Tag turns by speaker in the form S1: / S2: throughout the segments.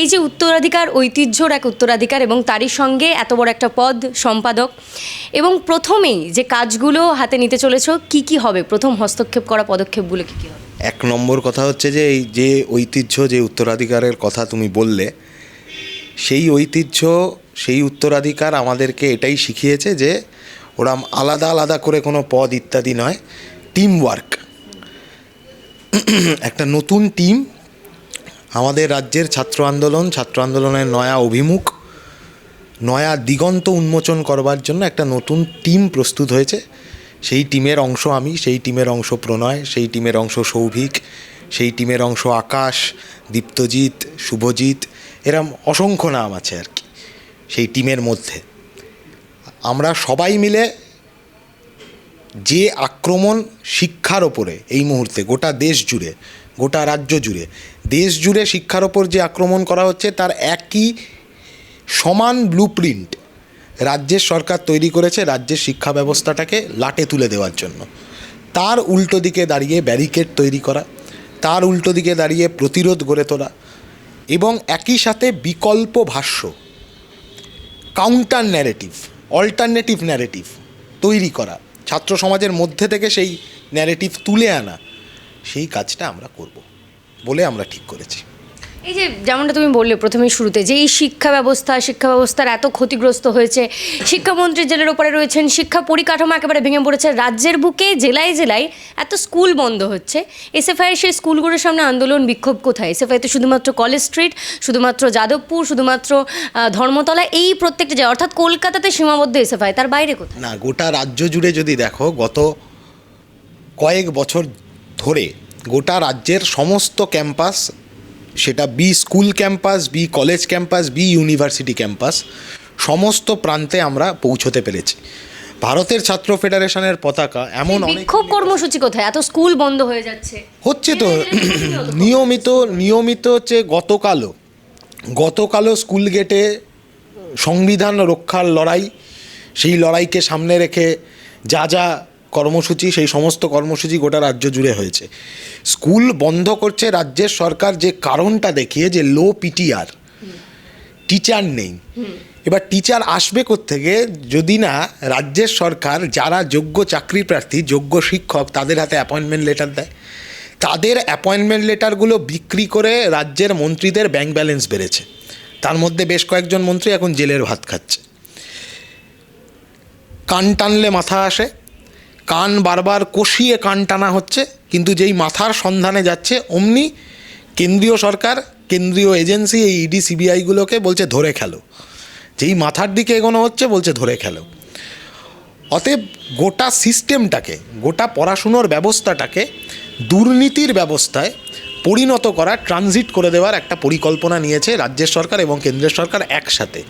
S1: এই যে উত্তরাধিকার, ঐতিহ্যর এক উত্তরাধিকার এবং তারই সঙ্গে এত বড় একটা পদ, সম্পাদক। এবং প্রথমেই যে কাজগুলো হাতে নিতে চলেছ, কি কি হবে? প্রথম হস্তক্ষেপ করা পদক্ষেপগুলো কি কি হবে?
S2: এক নম্বর কথা হচ্ছে যে, এই যে ঐতিহ্য, যে উত্তরাধিকারের কথা তুমি বললে, সেই ঐতিহ্য, সেই উত্তরাধিকার আমাদেরকে এটাই শিখিয়েছে যে, ওরা আলাদা আলাদা করে কোনো পদ ইত্যাদি নয় টিম ওয়ার্ক একটা নতুন টিম আমাদের রাজ্যের ছাত্র আন্দোলন, ছাত্র আন্দোলনের নয়া অভিমুখ, নয়া দিগন্ত উন্মোচন করবার জন্য একটা নতুন টিম প্রস্তুত হয়েছে। সেই টিমের অংশ আমি, সেই টিমের অংশ প্রণয়, সেই টিমের অংশ সৌভিক, সেই টিমের অংশ আকাশ, দীপ্তজিৎ, শুভজিৎ, এরম অসংখ্য নাম আছে আর কি, সেই টিমের মধ্যে। আমরা সবাই মিলে যে আক্রমণ শিক্ষার ওপরে এই মুহূর্তে গোটা দেশ জুড়ে গোটা রাজ্য জুড়ে। দেশ জুড়ে শিক্ষার ওপর যে আক্রমণ করা হচ্ছে, তার একই সমান ব্লুপ্রিন্ট রাজ্যের সরকার তৈরি করেছে রাজ্যের শিক্ষা ব্যবস্থাটাকে লাটে তুলে দেওয়ার জন্য। তার উল্টো দিকে দাঁড়িয়ে ব্যারিকেড তৈরি করা, তার উল্টো দিকে দাঁড়িয়ে প্রতিরোধ গড়ে তোলা এবং একই সাথে বিকল্প ভাষ্য কাউন্টার ন্যারেটিভ অল্টারনেটিভ ন্যারেটিভ তৈরি করা। ছাত্র সমাজের মধ্যে থেকে সেই ন্যারেটিভ তুলে আনা সেই কাজটা আমরা করব বলে আমরা ঠিক করেছি।
S1: এই যে যেমনটা তুমি বললে প্রথমে শুরুতে যে এই শিক্ষা ব্যবস্থা শিক্ষা ব্যবস্থার এত ক্ষতিগ্রস্ত হয়েছে শিক্ষামন্ত্রী জেলের ওপরে রয়েছেন শিক্ষা পরিকাঠামো একেবারে ভেঙে পড়েছে রাজ্যের বুকে জেলায় জেলায় এত স্কুল বন্ধ হচ্ছে। এসএফআই সেই স্কুলগুলোর সামনে আন্দোলন বিক্ষোভ কোথায়? এসএফআই তো শুধুমাত্র কলেজ স্ট্রিট শুধুমাত্র যাদবপুর শুধুমাত্র ধর্মতলা এই প্রত্যেকটা জায়গা অর্থাৎ কলকাতাতে সীমাবদ্ধ এসএফআই তার বাইরে কোথায়?
S2: না গোটা রাজ্য জুড়ে যদি দেখো গত কয়েক বছর ধরে গোটা রাজ্যের সমস্ত ক্যাম্পাস সেটা be school campus be college campus be university campus সমস্ত প্রান্তে আমরা পৌঁছতে পেরেছি। ভারতের ছাত্র ফেডারেশনের পতাকা এমন অনেক
S1: বিক্ষোভ কর্মসূচি কোথায়? এত স্কুল বন্ধ হয়ে যাচ্ছে।
S2: হচ্ছে তো নিয়মিত নিয়মিত হচ্ছে গতকালও গতকালও স্কুল গেটে সংবিধান রক্ষার লড়াই সেই লড়াইকে সামনে রেখে যা যা কর্মসূচি, সেই সমস্ত কর্মসূচি গোটা রাজ্য জুড়ে হয়েছে। স্কুল বন্ধ করছে রাজ্যের সরকার যে কারণটা দেখিয়ে যে লো পিটিআর। টিচার নেই। এবার টিচার আসবে থেকে যদি না, রাজ্যের সরকার যারা যোগ্য চাকরি প্রার্থী, যোগ্য শিক্ষক তাদের হাতে অ্যাপয়েন্টমেন্ট লেটার দেয়। তাদের অ্যাপয়েন্টমেন্ট লেটারগুলো বিক্রি করে রাজ্যের মন্ত্রীদের ব্যাংক ব্যালেন্স বেড়েছে। তার মধ্যে বেশ কয়েকজন মন্ত্রী এখন জেলের ভাত খাচ্ছে। কান টানলে মাথা আসে। কান বারবার কষিয়ে কান টানা হচ্ছে, কিন্তু যেই মাথার সন্ধানে যাচ্ছে, অমনি কেন্দ্রীয় সরকার, কেন্দ্রীয় এজেন্সি, এই ইডি, সিবিআইগুলোকে বলছে ধরে খেলো। যেই মাথার দিকে এগোনো হচ্ছে, বলছে ধরে খেলো। অতএব গোটা সিস্টেমটাকে, গোটা পড়াশুনোর ব্যবস্থাটাকে, দুর্নীতির ব্যবস্থায় পরিণত করা, ট্রানজিট করে দেওয়ার একটা পরিকল্পনা নিয়েছে রাজ্যের সরকার এবং কেন্দ্রের সরকার একসাথে।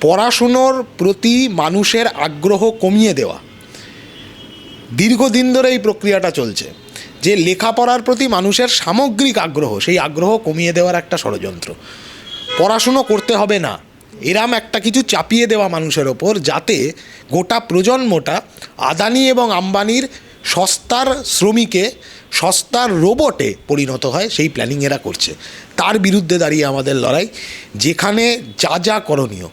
S2: পড়াশুনোর প্রতি মানুষের আগ্রহ কমিয়ে দেওয়া দীর্ঘদিন ধরে এই প্রক্রিয়াটা চলছে। যে লেখাপড়ার প্রতি মানুষের সামগ্রিক আগ্রহ, সেই আগ্রহ কমিয়ে দেওয়ার একটা ষড়যন্ত্র। পড়াশুনো করতে হবে না। এরাম একটা কিছু চাপিয়ে দেওয়া মানুষের ওপর যাতে গোটা প্রজন্মটা আদানি এবং আম্বানির সস্তার শ্রমিকে, সস্তার রোবটে পরিণত হয়, সেই প্ল্যানিং এরা করছে। তার বিরুদ্ধে দাঁড়িয়ে আমাদের লড়াই, যেখানে যা যা করণীয়।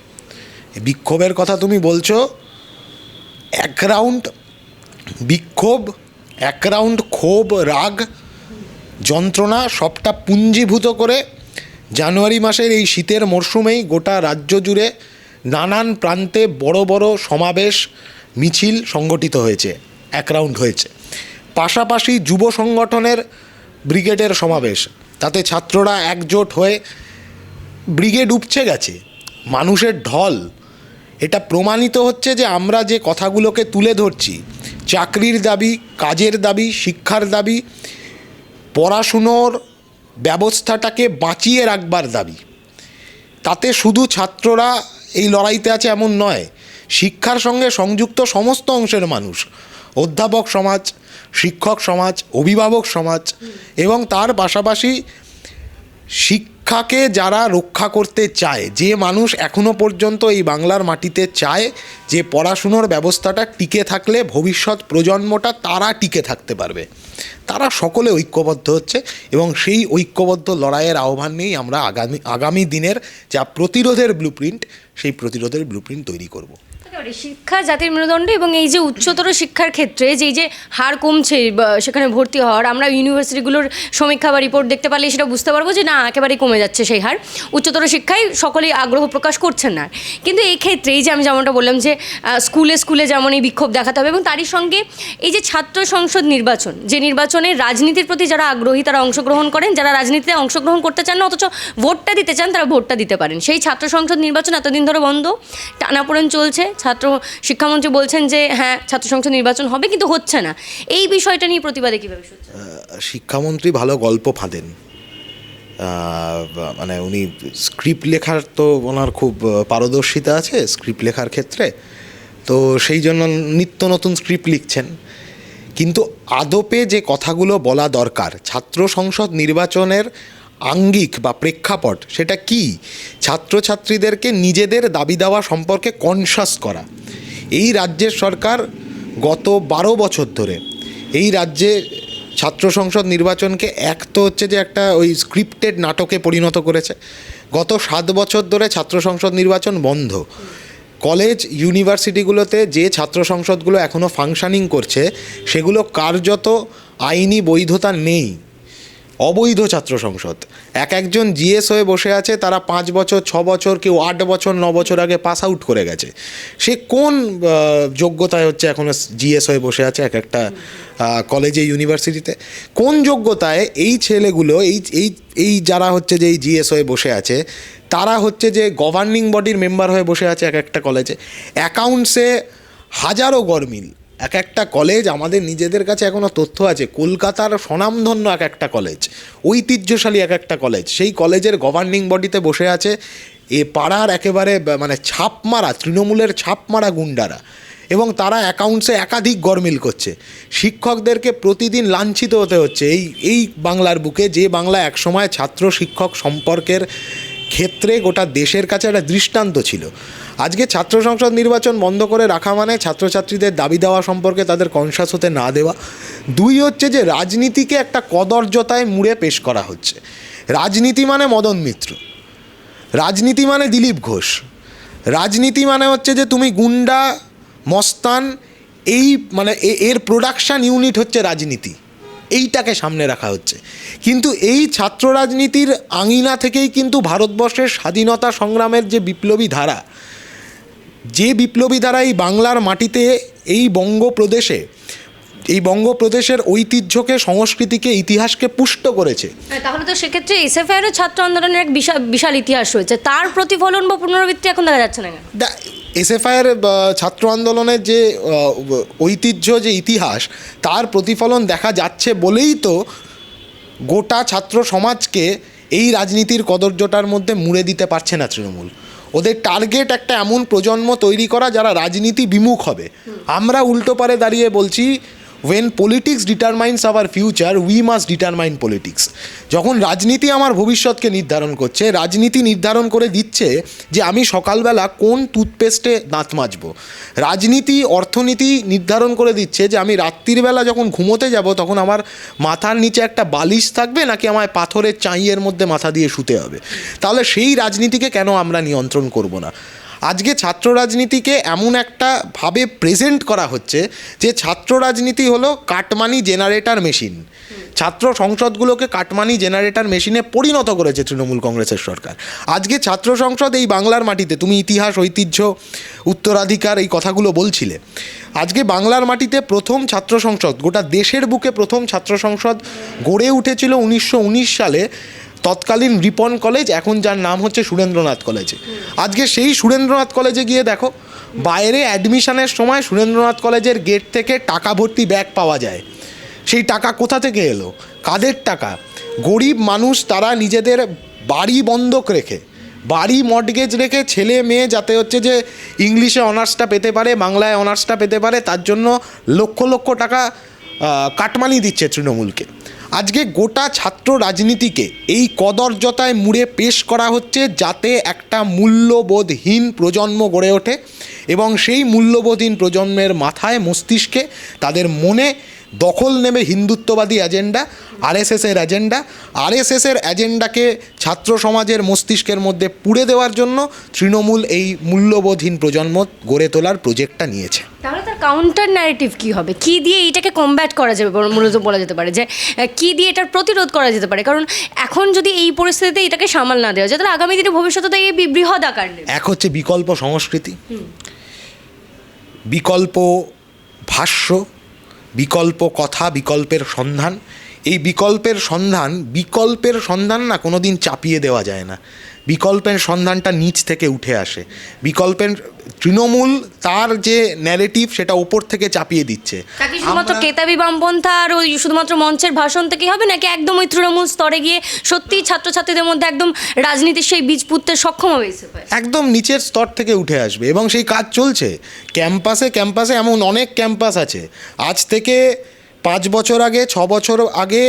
S2: বিক্ষোভের কথা তুমি বলছো, এক রাউন্ড বিক্ষোভ, এক রাউন্ড ক্ষোভ, রাগ, যন্ত্রণা, সবটা পুঞ্জীভূত করে জানুয়ারি মাসের এই শীতের মরশুমেই গোটা রাজ্য জুড়ে নানান প্রান্তে বড় বড় সমাবেশ, মিছিল সংগঠিত হয়েছে, এক রাউন্ড হয়েছে। পাশাপাশি যুব সংগঠনের ব্রিগেডের সমাবেশ, তাতে ছাত্ররা একজোট হয়ে ব্রিগেড উপচে গেছে, মানুষের ঢল। এটা প্রমাণিত হচ্ছে যে আমরা যে কথাগুলোকে তুলে ধরছি চাকরির দাবি, কাজের দাবি, শিক্ষার দাবি, পড়াশুনোর ব্যবস্থাটাকে বাঁচিয়ে রাখবার দাবি। তাতে শুধু ছাত্ররা এই লড়াইতে আছে এমন নয়, শিক্ষার সঙ্গে সংযুক্ত সমস্ত অংশের মানুষ, অধ্যাপক সমাজ, শিক্ষক সমাজ, অভিভাবক সমাজ এবং তার পাশাপাশি শিক্ষাকে যারা রক্ষা করতে চায়, যে মানুষ এখনও পর্যন্ত এই বাংলার মাটিতে চায়, যে পড়াশুনোর ব্যবস্থাটা টিকে থাকলে ভবিষ্যৎ প্রজন্মটা তারা টিকে থাকতে পারবে। তারা সকলে ঐক্যবদ্ধ হচ্ছে এবং সেই ঐক্যবদ্ধ লড়াইয়ের আহ্বান নিয়েই আমরা আগামী আগামী দিনের যা প্রতিরোধের ব্লুপ্রিন্ট সেই প্রতিরোধের ব্লুপ্রিন্ট তৈরি করব।
S1: একেবারে শিক্ষা জাতির মেরুদণ্ড এবং এই যে উচ্চতর শিক্ষার ক্ষেত্রে যে যে হার কমছে সেখানে ভর্তি হওয়ার, আমরা ইউনিভার্সিটিগুলোর সমীক্ষা বা রিপোর্ট দেখতে পারলে সেটা বুঝতে পারব যে না, একেবারেই কমে যাচ্ছে সেই হার। উচ্চতর শিক্ষায় সকলেই আগ্রহ প্রকাশ করছেন না। কিন্তু এই ক্ষেত্রে এই যে আমি যেমনটা বললাম যে স্কুলে স্কুলে যেমন এই বিক্ষোভ দেখাতে হবে এবং তারই সঙ্গে এই যে ছাত্র সংসদ নির্বাচন, যে নির্বাচনে রাজনীতির প্রতি যারা আগ্রহী তারা অংশগ্রহণ করেন, যারা রাজনীতিতে অংশগ্রহণ করতে চান না, অথচ ভোটটা দিতে চান তারা ভোটটা দিতে পারেন। সেই ছাত্র সংসদ নির্বাচন এতদিন ধরে বন্ধ, টানাপোড়েন চলছে ছাত্র শিক্ষামন্ত্রী বলছেন যে হ্যাঁ ছাত্র সংসদ নির্বাচন হবে, কিন্তু হচ্ছে না। এই বিষয়টা নিয়ে প্রতিবাদে কীভাবে
S2: শিক্ষামন্ত্রী ভালো গল্প ফাঁদেন। মানে উনি স্ক্রিপ্ট লেখার তো ওনার খুব পারদর্শিতা আছে স্ক্রিপ্ট লেখার ক্ষেত্রে। তো সেই জন্য নিত্য নতুন স্ক্রিপ্ট লিখছেন। কিন্তু আদপে যে কথাগুলো বলা দরকার, ছাত্র সংসদ নির্বাচনের আঙ্গিক বা প্রেক্ষাপট, সেটা কি? ছাত্রছাত্রীদেরকে নিজেদের দাবি দেওয়া সম্পর্কে কনসাস করা। এই রাজ্যের সরকার গত বারো বছর ধরে এই রাজ্যে ছাত্র সংসদ নির্বাচনকে এক তো হচ্ছে যে একটা ওই স্ক্রিপ্টেড নাটকে পরিণত করেছে। গত সাত বছর ধরে ছাত্র সংসদ নির্বাচন বন্ধ। কলেজ, ইউনিভার্সিটিগুলোতে যে ছাত্র সংসদগুলো এখনও ফাংশানিং করছে, সেগুলো কার্যত আইনি বৈধতা নেই। অবৈধ ছাত্র সংসদ। এক একজন জিএস হয়ে বসে আছে, তারা পাঁচ বছর, ছ বছর, কেউ আট বছর, ন বছর আগে পাস আউট করে গেছে। সে কোন যোগ্যতায় হচ্ছে এখনও জিএস হয়ে বসে আছে এক একটা কলেজে ইউনিভার্সিটিতে কোন যোগ্যতায় এই ছেলেগুলো, এই এই এই যারা হচ্ছে যে এই জিএস হয়ে বসে আছে, তারা হচ্ছে যে গভর্নিং বডির মেম্বার হয়ে বসে আছে এক একটা কলেজে অ্যাকাউন্টসে হাজারো গরমিল এক একটা কলেজ আমাদের নিজেদের কাছে এখনও তথ্য আছে। কলকাতার স্বনামধন্য এক একটা কলেজ ঐতিহ্যশালী এক একটা কলেজ সেই কলেজের গভর্নিং বডিতে বসে আছে এ পাড়ার একেবারে মানে ছাপ মারা তৃণমূলের ছাপ মারা গুন্ডারা। এবং তারা অ্যাকাউন্টসে একাধিক গরমিল করছে। শিক্ষকদেরকে প্রতিদিন লাঞ্ছিত হতে হচ্ছে। এই এই বাংলার বুকে যে বাংলা একসময় ছাত্র শিক্ষক সম্পর্কের ক্ষেত্রে গোটা দেশের কাছে একটা দৃষ্টান্ত ছিল। আজকে ছাত্র সংসদ নির্বাচন বন্ধ করে রাখা মানে ছাত্রছাত্রীদের দাবি দেওয়া সম্পর্কে তাদের কনসাস হতে না দেওয়া। দুই হচ্ছে যে রাজনীতিকে একটা কদর্যতায় মুড়ে পেশ করা হচ্ছে। রাজনীতি মানে মদন মিত্র। রাজনীতি মানে দিলীপ ঘোষ। রাজনীতি মানে হচ্ছে যে তুমি গুন্ডা, মস্তান, এই মানে এর প্রোডাকশান ইউনিট হচ্ছে রাজনীতি। এইটাকে সামনে রাখা হচ্ছে। কিন্তু এই ছাত্র রাজনীতির আঙিনা থেকেই কিন্তু ভারতবর্ষের স্বাধীনতা সংগ্রামের যে বিপ্লবী ধারা যে বিপ্লবী দ্বারা এই বাংলার মাটিতে এই বঙ্গপ্রদেশে এই বঙ্গপ্রদেশের ঐতিহ্যকে সংস্কৃতিকে ইতিহাসকে পুষ্ট করেছে।
S1: হ্যাঁ, তাহলে তো সেক্ষেত্রে এসএফআইয়েরও ছাত্র আন্দোলনের এক বিশাল বিশাল ইতিহাস রয়েছে। তার প্রতিফলন বা পুনরাবৃত্তি এখন দেখা যাচ্ছে না
S2: এসএফআইয়ের ছাত্র আন্দোলনের যে ঐতিহ্য যে ইতিহাস তার প্রতিফলন দেখা যাচ্ছে বলেই তো গোটা ছাত্র সমাজকে এই রাজনীতির কদর্যটার মধ্যে মুড়ে দিতে পারছে না তৃণমূল। ওদের টার্গেট একটা এমন প্রজন্ম তৈরি করা যারা রাজনীতি বিমুখ হবে। আমরা উল্টো পারে দাঁড়িয়ে বলছি when politics determines our future we must determine politics যখন রাজনীতি আমার ভবিষ্যৎকে নির্ধারণ করছে, রাজনীতি নির্ধারণ করে দিচ্ছে যে আমি সকালবেলা কোন টুথপেস্টে দাঁত মাজবো। রাজনীতি, অর্থনীতি নির্ধারণ করে দিচ্ছে যে আমি রাত্রির বেলা যখন ঘুমোতে যাব, তখন আমার মাথার নিচে একটা বালিশ থাকবে নাকি আমায় পাথরের চাঁইয়ের মধ্যে মাথা দিয়ে শুতে হবে? তাহলে সেই রাজনীতিকে কেন আমরা নিয়ন্ত্রণ করব না? আজকে ছাত্র রাজনীতিকে এমন একটা ভাবে প্রেজেন্ট করা হচ্ছে যে ছাত্র রাজনীতি হলো কাটমানি জেনারেটর মেশিন ছাত্র সংসদগুলোকে কাটমানি জেনারেটর মেশিনে পরিণত করেছে তৃণমূল কংগ্রেসের সরকার। আজকে ছাত্র সংসদ এই বাংলার মাটিতে, তুমি ইতিহাস, ঐতিহ্য, উত্তরাধিকার এই কথাগুলো বলছিলে। আজকে বাংলার মাটিতে প্রথম ছাত্র সংসদ, গোটা দেশের বুকে প্রথম ছাত্র সংসদ গড়ে উঠেছিল উনিশশো উনিশ সালে। তৎকালীন রিপন কলেজ, এখন যার নাম হচ্ছে সুরেন্দ্রনাথ কলেজে। আজকে সেই সুরেন্দ্রনাথ কলেজে গিয়ে দেখো, বাইরে অ্যাডমিশনের সময় সুরেন্দ্রনাথ কলেজের গেট থেকে টাকা ভর্তি ব্যাগ পাওয়া যায়। সেই টাকা কোথা থেকে এলো? কাদের টাকা? গরিব মানুষ তারা নিজেদের বাড়ি বন্ধক রেখে, বাড়ি মর্টগেজ রেখে ছেলে মেয়ে যাতে হচ্ছে যে ইংলিশে অনার্সটা পেতে পারে, বাংলায় অনার্সটা পেতে পারে, তার জন্য লক্ষ লক্ষ টাকা কাটমানি দিচ্ছে তৃণমূলকে। আজকে গোটা ছাত্র রাজনীতিকে এই কদর্যতায় মুড়ে পেশ করা হচ্ছে যাতে একটা মূল্যবোধহীন প্রজন্ম গড়ে ওঠে এবং সেই মূল্যবোধহীন প্রজন্মের মাথায় মস্তিষ্কে তাদের মনে দখল নেবে হিন্দুত্ববাদী এজেন্ডা আরএসএসের এজেন্ডা আরএসএসের এজেন্ডাকে ছাত্র সমাজের মস্তিষ্কের মধ্যে পুড়ে দেওয়ার জন্য তৃণমূল এই মূল্যবোধহীন প্রজন্ম গড়ে তোলার প্রজেক্টটা নিয়েছে।
S1: তাহলে তার কাউন্টার ন্যারেটিভ কি হবে? কি দিয়ে এইটাকে কমব্যাট করা যাবে মূলত বলা যেতে পারে যে কি দিয়ে এটার প্রতিরোধ করা যেতে পারে? কারণ এখন যদি এই পরিস্থিতিতে এটাকে সামাল না দেওয়া যায় তাহলে আগামী দিনে ভবিষ্যতে তো এই বৃহৎ আকার
S2: এক হচ্ছে বিকল্প সংস্কৃতি। বিকল্প ভাষ্য। বিকল্প কথা, বিকল্পের সন্ধান। এই বিকল্পের সন্ধান বিকল্পের সন্ধান না কোনো দিন চাপিয়ে দেওয়া যায় না। বিকল্পের সন্ধানটা নিচ থেকে উঠে আসে। বিকল্পের তৃণমূল তার যে ন্যারেটিভ সেটা ওপর থেকে চাপিয়ে দিচ্ছে।
S1: শুধুমাত্র কেতাবি বামপন্থা আর ওই শুধুমাত্র মঞ্চের ভাষণ থেকেই হবে? নাকি একদম ওই তৃণমূল স্তরে গিয়ে সত্যিই ছাত্রছাত্রীদের মধ্যে একদম রাজনীতির সেই বীজ পুঁততে সক্ষম হবে
S2: একদম নিচের স্তর থেকে উঠে আসবে এবং সেই কাজ চলছে। ক্যাম্পাসে ক্যাম্পাসে এমন অনেক ক্যাম্পাস আছে। আজ থেকে পাঁচ বছর আগে ছ বছর আগে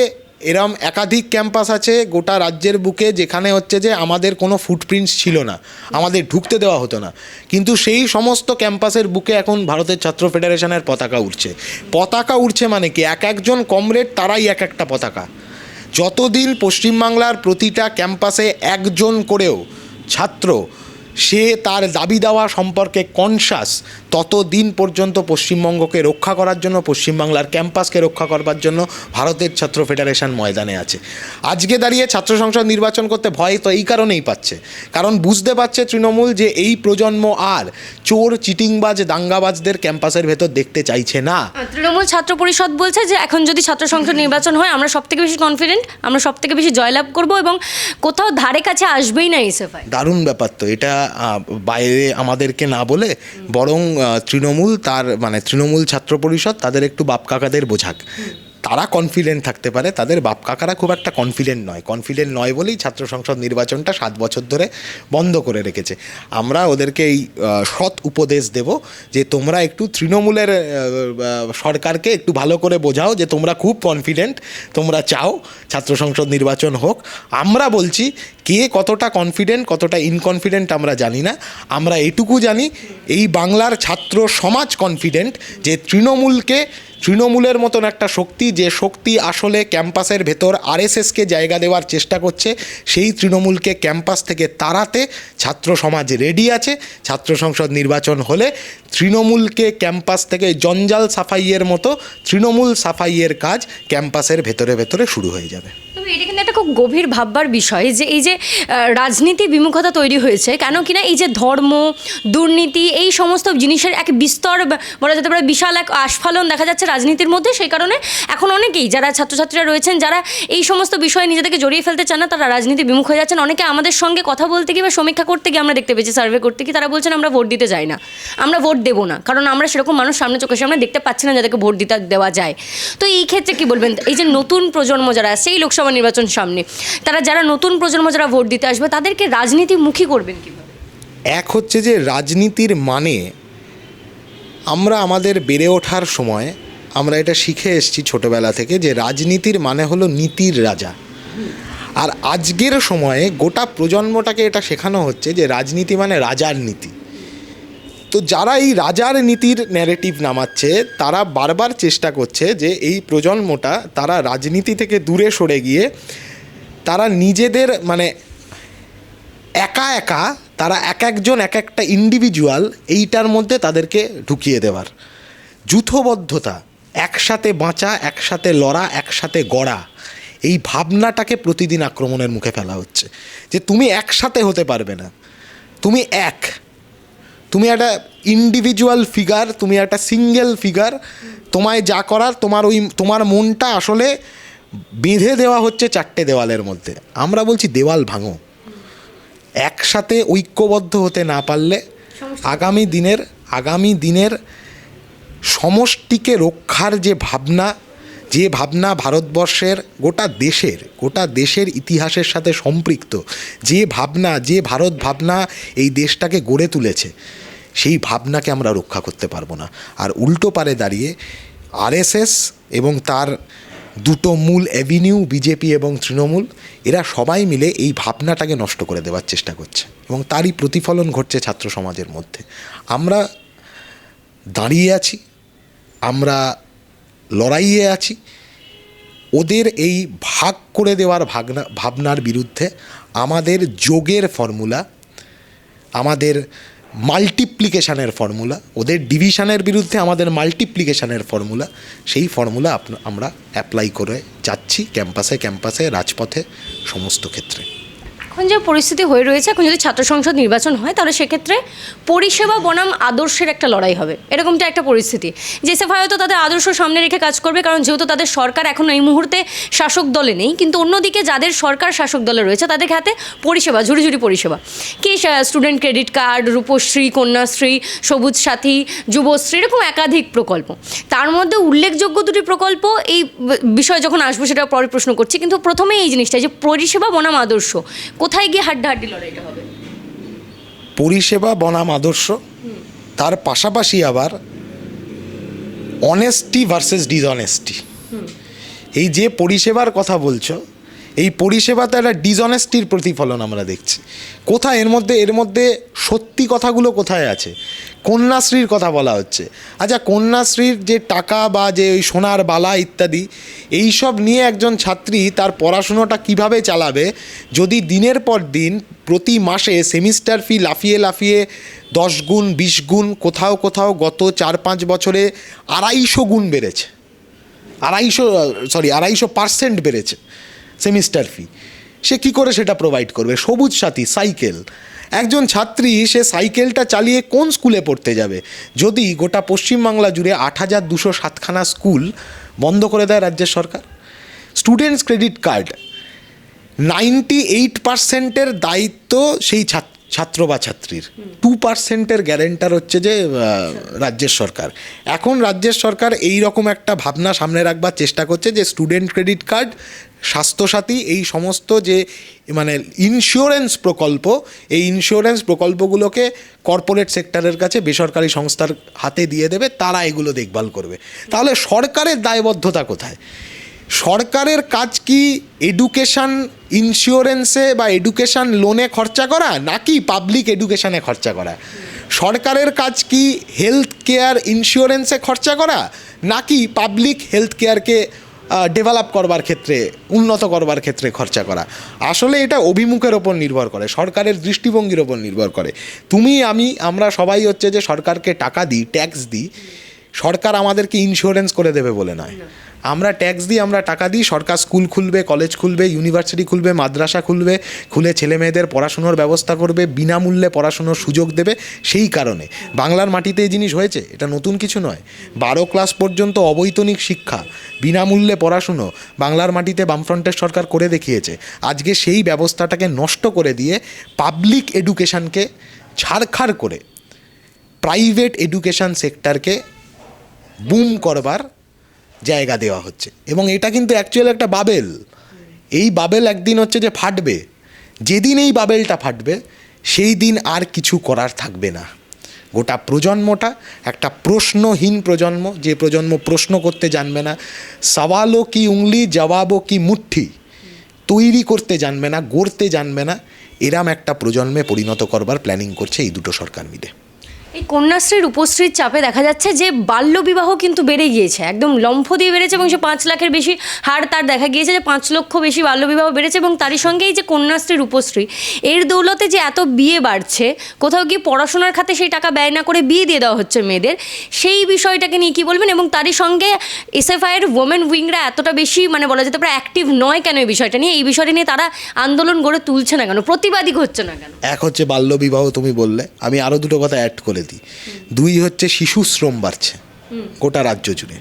S2: এরম একাধিক ক্যাম্পাস আছে গোটা রাজ্যের বুকে যেখানে হচ্ছে যে আমাদের কোনো ফুটপ্রিন্টস ছিল না, আমাদের ঢুকতে দেওয়া হতো না। কিন্তু সেই সমস্ত ক্যাম্পাসের বুকে এখন ভারতের ছাত্র ফেডারেশনের পতাকা উঠছে পতাকা উঠছে মানে কি? এক একজন কমরেড তারাই এক একটা পতাকা। যতদিন পশ্চিমবাংলার প্রতিটা ক্যাম্পাসে একজন করেও ছাত্র সে তার দাবি দেওয়া সম্পর্কে কনসাস ততদিন পর্যন্ত পশ্চিমবঙ্গকে রক্ষা করার জন্য পশ্চিমবাংলার ক্যাম্পাসকে রক্ষা করবার জন্য ভারতের ছাত্র ফেডারেশন ময়দানে আছে। আজকে দাঁড়িয়ে ছাত্র সংসদ নির্বাচন করতে ভয় তো এই কারণেই পাচ্ছে। কারণ বুঝতে পারছে তৃণমূল যে এই প্রজন্ম আর চোর চিটিংবাজ দাঙ্গাবাজদের ক্যাম্পাসের ভেতর দেখতে চাইছে না।
S1: তৃণমূল ছাত্র পরিষদ বলছে যে এখন যদি ছাত্র সংসদ নির্বাচন হয় আমরা সব থেকে বেশি কনফিডেন্ট আমরা সব থেকে বেশি জয়লাভ করব এবং কোথাও ধারে কাছে আসবেই না ইসেফাই
S2: দারুণ ব্যাপার তো এটা বাইরে আমাদেরকে না বলে বরং তৃণমূল তার মানে তৃণমূল ছাত্র পরিষদ তাদের একটু বাপ কাকাদের বোঝাক। তারা কনফিডেন্ট থাকতে পারে, তাদের বাপ কাকারা খুব একটা কনফিডেন্ট নয়। কনফিডেন্ট নয় বলেই ছাত্র সংসদ নির্বাচনটা সাত বছর ধরে বন্ধ করে রেখেছে। আমরা ওদেরকে এই সৎ উপদেশ দেব যে তোমরা একটু তৃণমূলের সরকারকে একটু ভালো করে বোঝাও যে তোমরা খুব কনফিডেন্ট তোমরা চাও ছাত্র সংসদ নির্বাচন হোক। আমরা বলছি, কে কতটা কনফিডেন্ট কতটা ইনকনফিডেন্ট আমরা জানি না। আমরা এটুকু জানি, এই বাংলার ছাত্র সমাজ কনফিডেন্ট যে তৃণমূলকে তৃণমূলের মতন একটা শক্তি, যে শক্তি আসলে ক্যাম্পাসের ভেতর আরএসএসকে জায়গা দেওয়ার চেষ্টা করছে, সেই তৃণমূলকে ক্যাম্পাস থেকে তাড়াতে ছাত্র সমাজ রেডি আছে। ছাত্র সংসদ নির্বাচন হলে তৃণমূলকে ক্যাম্পাস থেকে জঞ্জাল সাফাইয়ের মতো তৃণমূল সাফাইয়ের কাজ ক্যাম্পাসের ভেতরে ভেতরে শুরু হয়ে যাবে।
S1: তবে এটা কিন্তু একটা খুব গভীর ভাববার বিষয় যে এই যে রাজনীতি বিমুখতা তৈরি হয়েছে, কেন কিনা এই যে ধর্ম, দুর্নীতি, এই সমস্ত জিনিসের এক বিস্তর বলা যেতে পারে বিশাল এক আস্ফালন দেখা যাচ্ছে রাজনীতির মধ্যে। সেই কারণে এখন অনেকেই যারা ছাত্রছাত্রীরা রয়েছেন, যারা এই সমস্ত বিষয়ে নিজেদেরকে জড়িয়ে ফেলতে চান না, তারা রাজনীতি বিমুখ হয়ে যাচ্ছেন। অনেকে আমাদের সঙ্গে কথা বলতে গিয়ে বা সমীক্ষা করতে গিয়ে আমরা দেখতে পেয়েছি, সার্ভে করতে গিয়ে তারা বলছেন, আমরা ভোট দিতে যাই না। আমরা ভোট দেবো না। কারণ আমরা সেরকম মানুষ সামনে চোখের সামনে দেখতে পাচ্ছি না যাদেরকে ভোট দিতে দেওয়া যায়। তো এই ক্ষেত্রে কি বলবেন? এই যে নতুন প্রজন্ম যারা আছে এই লোকসভা নির্বাচন সামনে। তারা যারা নতুন প্রজন্ম যারা ভোট দিতে আসবে, তাদেরকে রাজনীতিমুখী করবেন কীভাবে?
S2: এক হচ্ছে যে, রাজনীতির মানে আমরা আমাদের বেড়ে ওঠার সময় আমরা এটা শিখে এসেছি ছোটবেলা থেকে যে, রাজনীতির মানে হলো নীতির রাজা। আর আজকের সময়ে গোটা প্রজন্মটাকে এটা শেখানো হচ্ছে যে, রাজনীতি মানে রাজার নীতি। তো যারা এই রাজার নীতির ন্যারেটিভ নামাচ্ছে, তারা বারবার চেষ্টা করছে যে এই প্রজন্মটা তারা রাজনীতি থেকে দূরে সরে গিয়ে তারা নিজেদের মানে একা একা তারা এক একজন এক একটা ইন্ডিভিজুয়াল এইটার মধ্যে তাদেরকে ঢুকিয়ে দেওয়ার। যুথবদ্ধতা, একসাথে বাঁচা, একসাথে লড়া, একসাথে গড়া, এই ভাবনাটাকে প্রতিদিন আক্রমণের মুখে ফেলা হচ্ছে। যে তুমি একসাথে হতে পারবে না, তুমি এক তুমি একটা ইন্ডিভিজুয়াল ফিগার তুমি একটা সিঙ্গেল ফিগার তোমায় যা করার তোমার ওই তোমার মনটা আসলে বেঁধে দেওয়া হচ্ছে চারটে দেওয়ালের মধ্যে। আমরা বলছি দেওয়াল ভাঙো। একসাথে ঐক্যবদ্ধ হতে না পারলে আগামী দিনের আগামী দিনের সমষ্টিকে রক্ষার যে ভাবনা যে ভাবনা ভারতবর্ষের গোটা দেশের গোটা দেশের ইতিহাসের সাথে সম্পৃক্ত যে ভাবনা যে ভারত ভাবনা এই দেশটাকে গড়ে তুলেছে। সেই ভাবনাকে আমরা রক্ষা করতে পারব না। আর উল্টো পারে দাঁড়িয়ে আরএসএস এবং তার দুটো মূল অ্যাভিনিউ, বিজেপি এবং তৃণমূল, এরা সবাই মিলে এই ভাবনাটাকে নষ্ট করে দেওয়ার চেষ্টা করছে এবং তারই প্রতিফলন ঘটছে ছাত্র সমাজের মধ্যে। আমরা দাঁড়িয়ে আছি, আমরা লড়াইয়ে আছি, ওদের এই ভাগ করে দেওয়ার ভাবনা ভাবনার বিরুদ্ধে আমাদের যোগের ফর্মুলা, আমাদের মাল্টিপ্লিকেশানের ফর্মুলা ওদের ডিভিশনের বিরুদ্ধে আমাদের মাল্টিপ্লিকেশানের ফর্মুলা সেই ফর্মুলা আমরা অ্যাপ্লাই করে যাচ্ছি ক্যাম্পাসে ক্যাম্পাসে রাজপথে, সমস্ত ক্ষেত্রে।
S1: এখন যে পরিস্থিতি হয়ে রয়েছে, এখন যদি ছাত্র সংসদ নির্বাচন হয়, তাহলে সেক্ষেত্রে পরিষেবা বনাম আদর্শের একটা লড়াই হবে। এরকমটা একটা পরিস্থিতি। জেসেফাই হয়তো তাদের আদর্শ সামনে রেখে কাজ করবে, কারণ যেহেতু তাদের সরকার এখন এই মুহূর্তে শাসক দলে নেই, কিন্তু অন্যদিকে যাদের সরকার শাসক দলে রয়েছে, তাদের হাতে পরিষেবা ঝুড়ি ঝুড়ি পরিষেবা। কি student credit card Rupashree, Kanyashree, Sabuj Sathi, Yuvashree, এরকম একাধিক প্রকল্প। তার মধ্যে উল্লেখযোগ্য দুটি প্রকল্প, এই বিষয়ে যখন আসব সেটা পরে প্রশ্ন করছি, কিন্তু প্রথমে এই জিনিসটা যে পরিষেবা বনাম আদর্শ কোথায় গিয়ে হাড্ডাহাড্ডি লড়াইটা হবে?
S2: পরিষেবা বনাম আদর্শ। তার পাশাপাশি আবার অনেস্টি ভার্সেস ডিসঅনেস্টি এই যে পরিষেবার কথা বলছো এই পরিষেবাতে একটা ডিসঅনেস্টির প্রতিফলন আমরা দেখছি। কোথায়? এর মধ্যে এর মধ্যে সত্যি কথাগুলো কোথায় আছে? কন্যাশ্রীর কথা বলা হচ্ছে। আচ্ছা কন্যাশ্রীর যে টাকা বা যে ওই সোনার বালা ইত্যাদি এই সব নিয়ে একজন ছাত্রী তার পড়াশুনোটা কীভাবে চালাবে? যদি দিনের পর দিন প্রতি মাসে সেমিস্টার ফি লাফিয়ে লাফিয়ে দশ গুণ, বিশ গুণ, কোথাও কোথাও গত চার পাঁচ বছরে আড়াইশো গুণ বেড়েছে। আড়াইশো সরি আড়াইশো পার্সেন্ট বেড়েছে সেমিস্টার ফি। সে কি করে সেটা প্রোভাইড করবে? সবুজ সাথী, সাইকেল। একজন ছাত্রী, সে সাইকেলটা চালিয়ে কোন স্কুলে পড়তে যাবে? যদি গোটা পশ্চিমবাংলা জুড়ে আট হাজার দুশো সাতখানা স্কুল বন্ধ করে দেয় রাজ্যের সরকার? Students credit card, ninety eight পার্সেন্টের দায়িত্ব সেই ছাত্র। ছাত্র বা ছাত্রীর। টু পার্সেন্টের গ্যারেন্টার হচ্ছে যে রাজ্যের সরকার। এখন রাজ্যের সরকার এই রকম একটা ভাবনা সামনে রাখবার চেষ্টা করছে যে স্টুডেন্ট ক্রেডিট কার্ড স্বাস্থ্যসাথী, এই সমস্ত যে মানে ইন্স্যুরেন্স প্রকল্প, এই ইন্স্যুরেন্স প্রকল্পগুলোকে কর্পোরেট সেক্টরের কাছে বেসরকারি সংস্থার হাতে দিয়ে দেবে, তারা এগুলো দেখভাল করবে। তাহলে সরকারের দায়বদ্ধতা কোথায়? সরকারের কাজ কি এডুকেশন ইন্স্যুরেন্সে বা এডুকেশন লোনে খরচা করা, নাকি পাবলিক এডুকেশানে খরচা করা? সরকারের কাজ কি হেলথ কেয়ার ইন্স্যুরেন্সে খরচা করা, নাকি পাবলিক হেলথ কেয়ারকে ডেভেলপ করবার ক্ষেত্রে, উন্নত করবার ক্ষেত্রে খরচা করা? আসলে এটা অভিমুখের ওপর নির্ভর করে, সরকারের দৃষ্টিভঙ্গির ওপর নির্ভর করে। তুমি, আমি, আমরা সবাই হচ্ছে যে সরকারকে টাকা দিই ট্যাক্স দিই, সরকার আমাদেরকে ইন্স্যুরেন্স করে দেবে বলে নয়। আমরা ট্যাক্স দিই, আমরা টাকা দিই, সরকার স্কুল খুলবে কলেজ খুলবে ইউনিভার্সিটি খুলবে, মাদ্রাসা খুলবে, খুলে ছেলে মেয়েদের পড়াশুনোর ব্যবস্থা করবে, বিনামূল্যে পড়াশুনোর সুযোগ দেবে, সেই কারণে। বাংলার মাটিতে এই জিনিস হয়েছে, এটা নতুন কিছু নয়। বারো ক্লাস পর্যন্ত অবৈতনিক শিক্ষা, বিনামূল্যে পড়াশুনো বাংলার মাটিতে বামফ্রন্টের সরকার করে দেখিয়েছে। আজকে সেই ব্যবস্থাটাকে নষ্ট করে দিয়ে পাবলিক এডুকেশনকে ছাড়খাড় করে প্রাইভেট এডুকেশন সেক্টরকে বুম করবার জায়গা দেওয়া হচ্ছে। এবং এটা কিন্তু অ্যাকচুয়ালি একটা বাবেল। এই বাবেল একদিন হচ্ছে যে ফাটবে। যেদিন এই বাবেলটা ফাটবে, সেই দিন আর কিছু করার থাকবে না। গোটা প্রজন্মটা, একটা প্রশ্নহীন প্রজন্ম, যে প্রজন্ম প্রশ্ন করতে জানবে না, সওয়ালও কি উংলি, জবাবও কি মুঠি, তৈরি করতে জানবে না, গড়তে জানবে না, এরাম একটা প্রজন্মে পরিণত করবার প্ল্যানিং করছে এই দুটো সরকার মিলে।
S1: এই কন্যাশ্রীর উপশ্রীর চাপে দেখা যাচ্ছে যে বাল্যবিবাহ কিন্তু বেড়ে গিয়েছে। একদম লম্ফ দিয়ে বেড়েছে এবং সে পাঁচ লাখের বেশি হার তার দেখা গিয়েছে যে পাঁচ লক্ষ বেশি বাল্যবিবাহ বেড়েছে এবং তারই সঙ্গে এই যে কন্যাশ্রীর উপশ্রী, এর দৌলতে যে এত বিয়ে বাড়ছে, কোথাও গিয়ে পড়াশোনার খাতে সেই টাকা ব্যয় না করে বিয়ে দিয়ে দেওয়া হচ্ছে মেয়েদের, সেই বিষয়টাকে নিয়ে কী বলবেন? এবং তারই সঙ্গে এসএফআইয়ের ওমেন উইংরা এতটা বেশি মানে বলা যেতে পারে অ্যাক্টিভ নয় কেন এই বিষয়টা নিয়ে? এই বিষয়টা নিয়ে তারা আন্দোলন গড়ে তুলছে না কেন? প্রতিবাদী হচ্ছে না কেন?
S2: এক হচ্ছে বাল্যবিবাহ তুমি বললে। আমি আরও দুটো কথা অ্যাড করে দিই দুই হচ্ছে শিশু শ্রম বাড়ছে গোটা রাজ্য জুড়ে।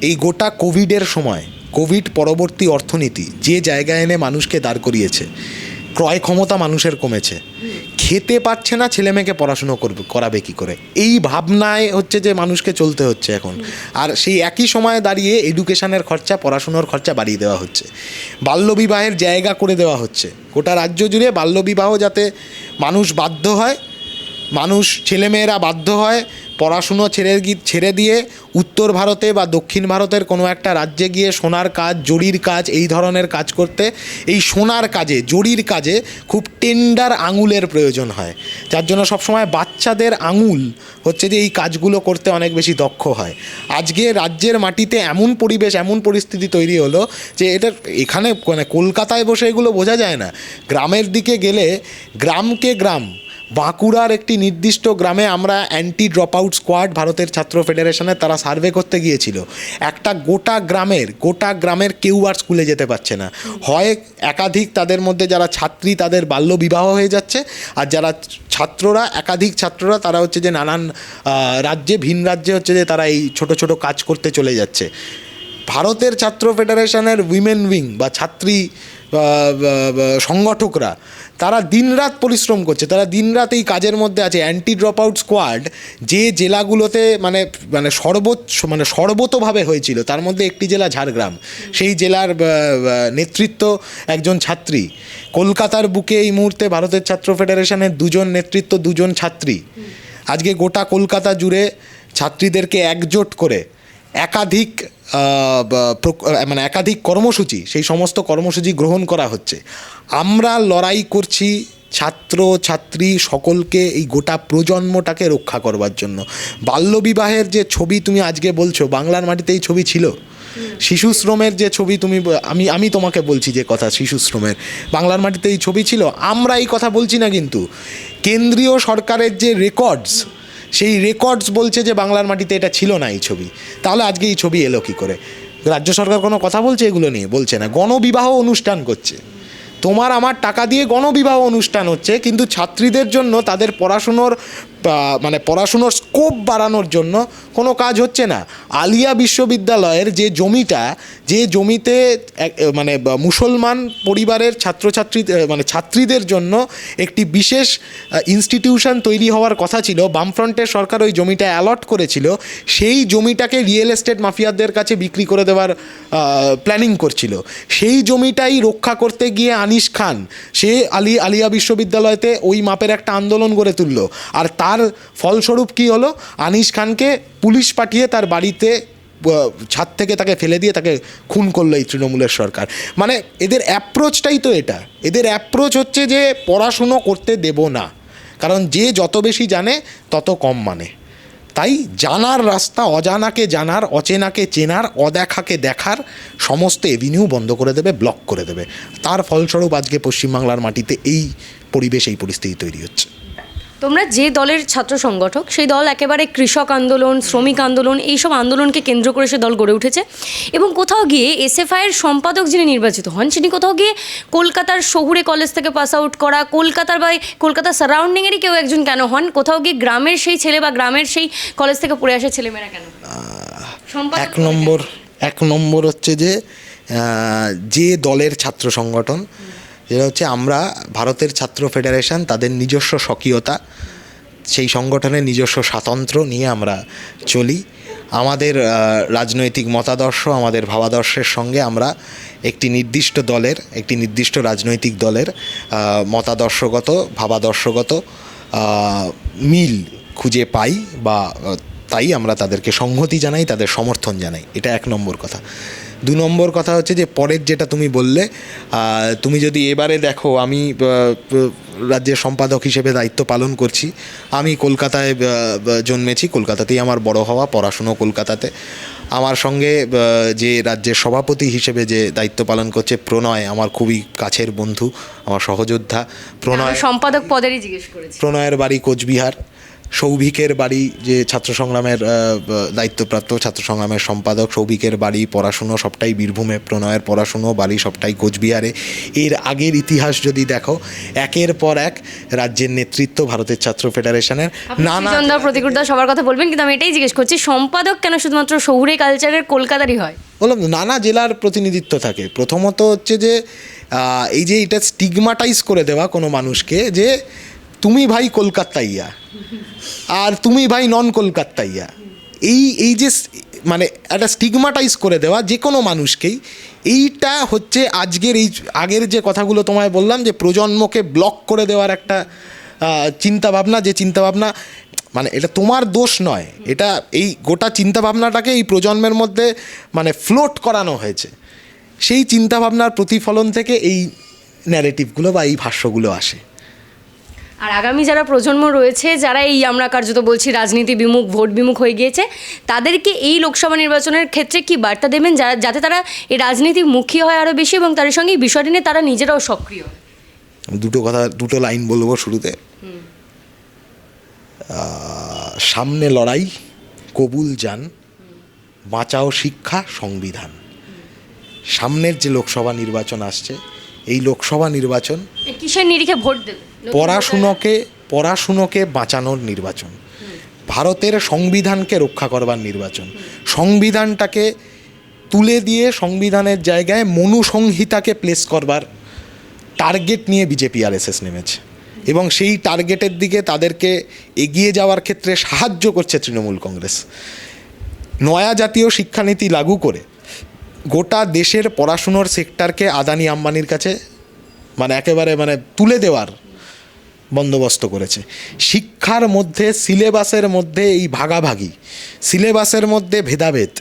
S2: এই গোটা কোভিডের সময়, কোভিড পরবর্তী অর্থনীতি যে জায়গায় এনে মানুষকে দাঁড় করিয়েছে, ক্রয় ক্ষমতা মানুষের কমেছে, খেতে পারছে না ছেলে মেয়েকে পড়াশুনো করবে, করাবে কি করে? এই ভাবনায় হচ্ছে যে মানুষকে চলতে হচ্ছে এখন। আর সেই একই সময়ে দাঁড়িয়ে এডুকেশনের খরচা, পড়াশুনোর খরচা বাড়িয়ে দেওয়া হচ্ছে। বাল্যবিবাহের জায়গা করে দেওয়া হচ্ছে। গোটা রাজ্য জুড়ে বাল্যবিবাহ যাতে মানুষ বাধ্য হয় মানুষ, ছেলেমেয়েরা বাধ্য হয় পড়াশুনো ছেড়ে ছেড়ে দিয়ে উত্তর ভারতে বা দক্ষিণ ভারতের কোনো একটা রাজ্যে গিয়ে সোনার কাজ, জরির কাজ, এই ধরনের কাজ করতে। এই সোনার কাজে, জরির কাজে খুব টেন্ডার আঙুলের প্রয়োজন হয়। যার জন্য সবসময় বাচ্চাদের আঙুল হচ্ছে যে এই কাজগুলো করতে অনেক বেশি দক্ষ হয়। আজকে রাজ্যের মাটিতে এমন পরিবেশ, এমন পরিস্থিতি তৈরি হলো যে এটা এখানে মানে কলকাতায় বসে এগুলো বোঝা যায় না। গ্রামের দিকে গেলে গ্রামকে গ্রাম বাঁকুড়ার একটি নির্দিষ্ট গ্রামে আমরা অ্যান্টি ড্রপ আউট স্কোয়াড ভারতের ছাত্র ফেডারেশনের তারা সার্ভে করতে গিয়েছিল। একটা গোটা গ্রামের গোটা গ্রামের কেউ আর স্কুলে যেতে পারছে না। হয় একাধিক তাদের মধ্যে যারা ছাত্রী, তাদের বাল্য বিবাহ হয়ে যাচ্ছে, আর যারা ছাত্ররা, একাধিক ছাত্ররা, তারা হচ্ছে যে নানান রাজ্যে, ভিন রাজ্যে হচ্ছে যে তারা এই ছোট ছোট কাজ করতে চলে যাচ্ছে। ভারতের ছাত্র ফেডারেশনের উইমেন উইং বা ছাত্রী সংগঠকরা, তারা দিনরাত পরিশ্রম করছে। তারা দিনরাত এই কাজের মধ্যে আছে। অ্যান্টি ড্রপ আউট স্কোয়াড যে জেলাগুলোতে মানে মানে সর্বোচ্চ মানে সর্বতভাবে হয়েছিল, তার মধ্যে একটি জেলা ঝাড়গ্রাম। সেই জেলার নেতৃত্ব একজন ছাত্রী। কলকাতার বুকে এই মুহূর্তে ভারতের ছাত্র ফেডারেশনের দুজন নেতৃত্ব, দুজন ছাত্রী। আজকে গোটা কলকাতা জুড়ে ছাত্রীদেরকে একজোট করে একাধিক মানে একাধিক কর্মসূচি, সেই সমস্ত কর্মসূচি গ্রহণ করা হচ্ছে। আমরা লড়াই করছি ছাত্র, ছাত্রী সকলকে এই গোটা প্রজন্মটাকে রক্ষা করবার জন্য। বাল্যবিবাহের যে ছবি তুমি আজকে বলছো, বাংলার মাটিতে এই ছবি ছিল। শিশু শ্রমের যে ছবি তুমি আমি আমি তোমাকে বলছি যে কথা, শিশু শ্রমের। বাংলার মাটিতে এই ছবি ছিল। আমরা এই কথা বলছি না কিন্তু। কেন্দ্রীয় সরকারের যে রেকর্ডস সেই রেকর্ডস বলছে যে বাংলার মাটিতে এটা ছিল না এই ছবি। তাহলে আজকে এই ছবি এলো কী করে? রাজ্য সরকার কোনো কথা বলছে এগুলো নিয়ে? বলছে না। গণবিবাহ অনুষ্ঠান করছে। তোমার আমার টাকা দিয়ে গণবিবাহ অনুষ্ঠান হচ্ছে, কিন্তু ছাত্রীদের জন্য, তাদের পড়াশুনোর মানে পড়াশুনোর স্কোপ বাড়ানোর জন্য কোনো কাজ হচ্ছে না। আলিয়া বিশ্ববিদ্যালয়ের যে জমিটা, যে জমিতে মানে মুসলমান পরিবারের ছাত্রছাত্রী মানে ছাত্রীদের জন্য একটি বিশেষ ইনস্টিটিউশন তৈরি হওয়ার কথা ছিল। বামফ্রন্টের সরকার ওই জমিটা অ্যালট করেছিল। সেই জমিটাকে রিয়েল এস্টেট মাফিয়াদের কাছে বিক্রি করে দেওয়ার প্ল্যানিং করছিল। সেই জমিটাই রক্ষা করতে গিয়ে আনিস খান, সে আলি, আলিয়া বিশ্ববিদ্যালয়তে ওই মাপের একটা আন্দোলন গড়ে তুললো। আর তার ফলস্বরূপ কি হলো? আনিস খানকে পুলিশ পাঠিয়ে তার বাড়িতে ছাদ থেকে তাকে ফেলে দিয়ে তাকে খুন করল এই তৃণমূলের সরকার। মানে এদের অ্যাপ্রোচটাই তো এটা। এদের অ্যাপ্রোচ হচ্ছে যে পড়াশুনো করতে দেব না। কারণ যে যত বেশি জানে, তত কম মানে। তাই জানার রাস্তা, অজানাকে জানার, অচেনাকে চেনার, অদেখাকে দেখার সমস্ত এভিনিউ বন্ধ করে দেবে ব্লক করে দেবে। তার ফলস্বরূপ আজকে পশ্চিমবাংলার মাটিতে এই পরিবেশ, এই পরিস্থিতি তৈরি হচ্ছে।
S1: তোমরা যে দলের ছাত্র সংগঠক, সেই দল একেবারে কৃষক আন্দোলন, শ্রমিক আন্দোলন, এইসব আন্দোলনকে কেন্দ্র করে সে দল গড়ে উঠেছে এবং কোথাও গিয়ে এসএফআইয়ের সম্পাদক যিনি নির্বাচিত হন তিনি কোথাও গিয়ে কলকাতার শহুরে কলেজ থেকে পাস আউট করা, কলকাতার বা কলকাতার সারাউন্ডিংয়েরই কেউ একজন কেন হন, কোথাও গিয়ে গ্রামের সেই ছেলে বা গ্রামের সেই কলেজ থেকে পড়ে আসা ছেলেমেয়েরা কেন?
S2: এক নম্বর এক নম্বর হচ্ছে যে যে দলের ছাত্র সংগঠন যেটা হচ্ছে আমরা ভারতের ছাত্র ফেডারেশন, তাদের নিজস্ব স্বকীয়তা, সেই সংগঠনের নিজস্ব স্বাতন্ত্র্য নিয়ে আমরা চলি। আমাদের রাজনৈতিক মতাদর্শ, আমাদের ভাবাদর্শের সঙ্গে আমরা একটি নির্দিষ্ট দলের, একটি নির্দিষ্ট রাজনৈতিক দলের মতাদর্শগত, ভাবাদর্শগত মিল খুঁজে পাই বা তাই আমরা তাদেরকে সংহতি জানাই, তাদের সমর্থন জানাই। এটা এক নম্বর কথা। দু নম্বর কথা হচ্ছে যে পরের যেটা তুমি বললে তুমি যদি এবারে দেখো আমি রাজ্যের সম্পাদক হিসেবে দায়িত্ব পালন করছি আমি কলকাতায় জন্মেছি কলকাতাতেই আমার বড় হওয়া পড়াশুনো কলকাতাতে। আমার সঙ্গে যে রাজ্যের সভাপতি হিসেবে যে দায়িত্ব পালন করছে প্রণয় আমার খুবই কাছের বন্ধু আমার সহযোদ্ধা। প্রণয়
S1: সম্পাদক পদেরই জিজ্ঞেস করেছি।
S2: প্রণয়ের বাড়ি কোচবিহার। সৌভিকের বাড়ি যে ছাত্র সংগ্রামের দায়িত্বপ্রাপ্ত ছাত্র সংগ্রামের সম্পাদক সৌভিকের বাড়ি পড়াশুনো সবটাই বীরভূমে প্রণয়ের পড়াশুনো বাড়ি সবটাই কোচবিহারে। এর আগের ইতিহাস যদি দেখো একের পর এক রাজ্যের নেতৃত্ব ভারতের ছাত্র ফেডারেশনের। নানা
S1: সৃজনদা প্রতিকূলদা সবার কথা বলবেন কিন্তু আমি এটাই জিজ্ঞেস করছি সম্পাদক কেন শুধুমাত্র শহুরে কালচারের কলকাতারই হয়?
S2: বললাম নানা জেলার প্রতিনিধিত্ব থাকে। প্রথমত হচ্ছে যে এই যে এটা স্টিগমাটাইজ করে দেওয়া কোনো মানুষকে যে তুমি ভাই কলকাতাইয়া। আর তুমি ভাই নন কলকাতাইয়া। এই এই যে মানে একটা স্টিগমাটাইজ করে দেওয়া যে কোনো মানুষকেই, এইটা হচ্ছে আজকের এই আগের যে কথাগুলো তোমায় বললাম যে প্রজন্মকে ব্লক করে দেওয়ার একটা চিন্তা ভাবনা যে চিন্তা ভাবনা মানে এটা তোমার দোষ নয়। এটা এই গোটা চিন্তাভাবনাটাকে এই প্রজন্মের মধ্যে মানে ফ্লোট করানো হয়েছে। সেই চিন্তাভাবনার প্রতিফলন থেকে এই ন্যারেটিভগুলো বা এই ভাষ্যগুলো আসে।
S1: আর আগামী যারা প্রজন্ম রয়েছে যারা এই আমরা কার্যত বলছি রাজনীতি বিমুখ ভোট বিমুখ হয়ে গিয়েছে তাদেরকে এই লোকসভা নির্বাচনের ক্ষেত্রে কি বার্তা দেবেন? যাতে তারা এই রাজনীতিমুখী হয় আরও বেশি এবং তার সঙ্গে এই বিষয়টি নিয়ে তারা নিজেরাও সক্রিয়
S2: আমি দুটো কথা দুটো লাইন বলব শুরুতে। সামনে লড়াই কবুল যান বাঁচাও শিক্ষা সংবিধান। সামনের যে লোকসভা নির্বাচন আসছে এই লোকসভা নির্বাচন
S1: কিসের নিরিখে ভোট দেবে?
S2: পড়াশুনোকে পড়াশুনোকে বাঁচানোর নির্বাচন। ভারতের সংবিধানকে রক্ষা করবার নির্বাচন। সংবিধানটাকে তুলে দিয়ে সংবিধানের জায়গায় মনুসংহিতাকে প্লেস করবার টার্গেট নিয়ে বিজেপি আর এস নেমেছে। এবং সেই টার্গেটের দিকে তাদেরকে এগিয়ে যাওয়ার ক্ষেত্রে সাহায্য করছে তৃণমূল কংগ্রেস। নয়া জাতীয় শিক্ষানীতি লাগু করে গোটা দেশের পড়াশুনোর সেক্টরকে আদানি আম্বানির কাছে মানে একেবারে মানে তুলে দেওয়ার বন্দোবস্ত করেছে। শিক্ষার মধ্যে, সিলেবাসের মধ্যে এই ভাগাভাগি, সিলেবাসের মধ্যে ভেদাভেদ,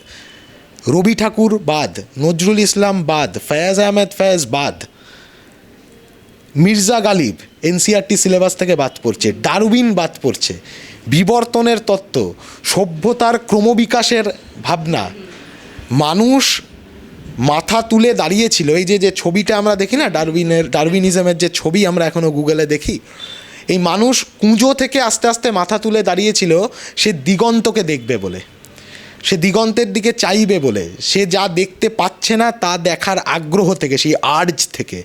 S2: রবি ঠাকুর বাদ, নজরুল ইসলাম বাদ, ফয়াজ আহমেদ ফয়াজ বাদ, মির্জা গালিব এনসিআরটি সিলেবাস থেকে বাদ পড়ছে, ডারউইন বাদ পড়ছে, বিবর্তনের তত্ত্ব, সভ্যতার ক্রমবিকাশের ভাবনা, মানুষ মাথা তুলে দাঁড়িয়েছিল। এই যে যে ছবিটা আমরা দেখি না, ডারউইনের, ডারউইনিজমের যে ছবি আমরা এখনও গুগলে দেখি এই মানুষ কুঁজো থেকে আস্তে আস্তে মাথা তুলে দাঁড়িয়েছিল, সে দিগন্তকে দেখবে বলে। সে দিগন্তের দিকে চাইবে বলে। সে যা দেখতে পাচ্ছে না, তা দেখার আগ্রহ থেকে, সেই আর্জ থেকে।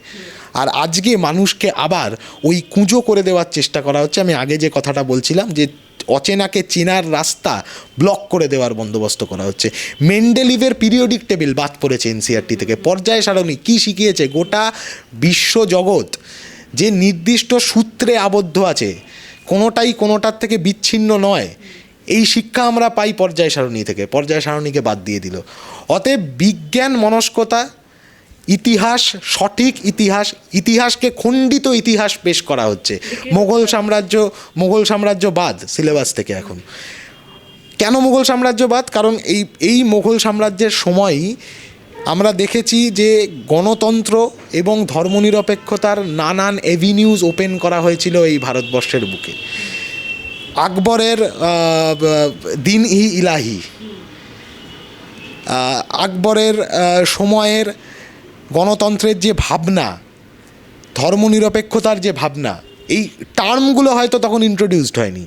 S2: আর আজকে মানুষকে আবার ওই কুঁজো করে দেওয়ার চেষ্টা করা হচ্ছে। আমি আগে যে কথাটা বলছিলাম যে, অচেনাকে চেনার রাস্তা ব্লক করে দেওয়ার বন্দোবস্ত করা হচ্ছে। মেন্ডেলিভের পিরিয়ডিক টেবিল বাদ পড়েছে এনসিআরটি থেকে। পর্যায় সারণী কী শিখিয়েছে গোটা বিশ্ব জগৎ? যে নির্দিষ্ট সূত্রে আবদ্ধ আছে, কোনোটাই কোনোটার থেকে বিচ্ছিন্ন নয়। এই শিক্ষা আমরা পাই পর্যায় সারণী থেকে, পর্যায় সারণীকে বাদ দিয়ে দিল। অতএব বিজ্ঞান মনস্কতা, ইতিহাস, সঠিক ইতিহাস, ইতিহাসকে খণ্ডিত ইতিহাস পেশ করা হচ্ছে। মোগল সাম্রাজ্য মোগল সাম্রাজ্য বাদ সিলেবাস থেকে এখন। কেন মুঘল সাম্রাজ্যবাদ কারণ এই এই মুঘল সাম্রাজ্যের সময়ই আমরা দেখেছি যে গণতন্ত্র এবং ধর্মনিরপেক্ষতার নানান এভিনিউজ ওপেন করা হয়েছিল এই ভারতবর্ষের বুকে। আকবরের দিন ই ইলাহি। আকবরের সময়ের গণতন্ত্রের যে ভাবনা ধর্মনিরপেক্ষতার যে ভাবনা এই টার্মগুলো হয়তো তখন ইন্ট্রোডিউসড হয়নি।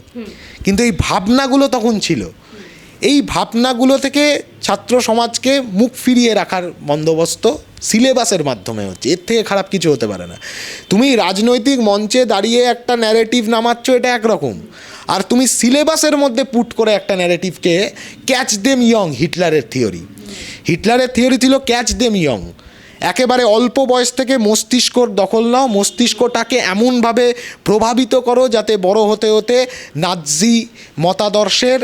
S2: কিন্তু এই ভাবনাগুলো তখন ছিল। এই ভাবনাগুলো থেকে ছাত্র সমাজকে মুখ ফিরিয়ে রাখার বন্দোবস্ত সিলেবাসের মাধ্যমে হচ্ছে। এর থেকে খারাপ কিছু হতে পারে না। তুমি রাজনৈতিক মঞ্চে দাঁড়িয়ে একটা ন্যারেটিভ নামাচ্ছ, এটা একরকম। আর তুমি সিলেবাসের মধ্যে পুট করে একটা ন্যারেটিভকে ক্যাচ দেম ইয়ং হিটলারের থিওরি হিটলারের থিওরি ছিল ক্যাচ দেম ইয়ং একেবারে অল্প বয়স থেকে মস্তিষ্কর দখল নাও, মস্তিষ্কটাকে এমনভাবে প্রভাবিত করো যাতে বড় হতে হতে নাৎজি মতাদর্শের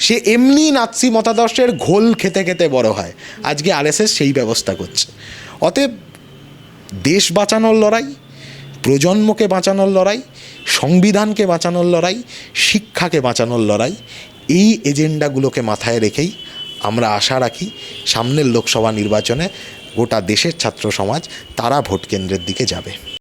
S2: সে এমনি নাৎসি মতাদর্শের ঘোল খেতে খেতে বড় হয়। আজকে আরএসএস সেই ব্যবস্থা করছে। অতএব দেশ বাঁচানোর লড়াই, প্রজন্মকে বাঁচানোর লড়াই, সংবিধানকে বাঁচানোর লড়াই, শিক্ষাকে বাঁচানোর লড়াই, এই এজেন্ডাগুলোকে মাথায় রেখেই আমরা আশা রাখি সামনের লোকসভা নির্বাচনে গোটা দেশের ছাত্র সমাজ তারা ভোট কেন্দ্রের দিকে যাবে।